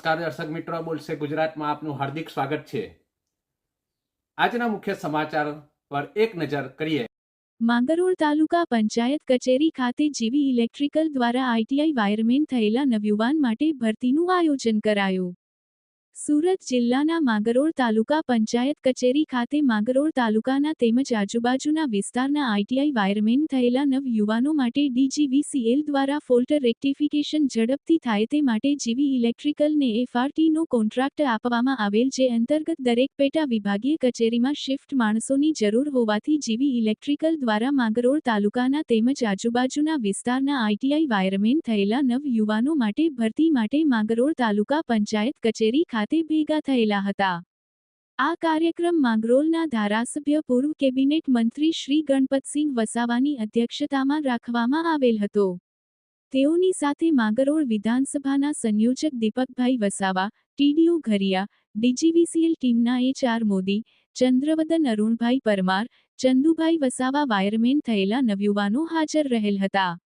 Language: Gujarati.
નમસ્કાર દર્શક મિત્રો, બોલશે ગુજરાતમાં આપનું હાર્દિક સ્વાગત છે. આજના મુખ્ય સમાચાર પર એક નજર કરીએ. માંગરોળ તાલુકા પંચાયત કચેરી ખાતે જીવી ઇલેક્ટ્રિકલ દ્વારા આઈટીઆઈ વાયરમેન થયેલા નવયુવાન માટે ભરતીનું આયોજન કરાયું. સુરત જિલ્લાના માંગરોળ તાલુકા પંચાયત કચેરી ખાતે માંગરોળ તાલુકાના તેમજ આજુબાજુના વિસ્તારના આઈટીઆઈ વાયરમેન થયેલા નવ યુવાનો માટે ડીજીવીસીએલ દ્વારા ફોલ્ટર રેક્ટિફિકેશન ઝડપથી થાય તે માટે જીવી ઇલેક્ટ્રિકલને એફઆરટીનો કોન્ટ્રાક્ટ આપવામાં આવેલ જે અંતર્ગત દરેક પેટા વિભાગીય કચેરીમાં શિફ્ટ માણસોની જરૂર હોવાથી જીવી ઇલેક્ટ્રિકલ દ્વારા માંગરોળ તાલુકાના તેમજ આજુબાજુના વિસ્તારના આઈટીઆઈ વાયરમેન થયેલા નવ યુવાનો માટે ભરતી માટે માંગરોળ તાલુકા પંચાયત કચેરી ખાતે ભેગા થયેલા હતા. આ કાર્યક્રમ ગ્રોલના ધારાસભ્ય પૂર્વ કેબિનેટ મંત્રી શ્રી ગણપતસિંહ વસાવાની અધ્યક્ષતામાં રાખવામાં આવેલ હતો. તેઓની સાથે માંગરોળ વિધાનસભાના સંયોજક દીપકભાઈ વસાવા ટીડીઓ ઘરિયા, ડીજીવીસીએલ ટીમના એચઆર મોદી, ચંદ્રવદન અરુણભાઈ પરમાર, ચંદુભાઈ વસાવા વાયરમેન થયેલા નવયુવાનો હાજર રહેલ હતા.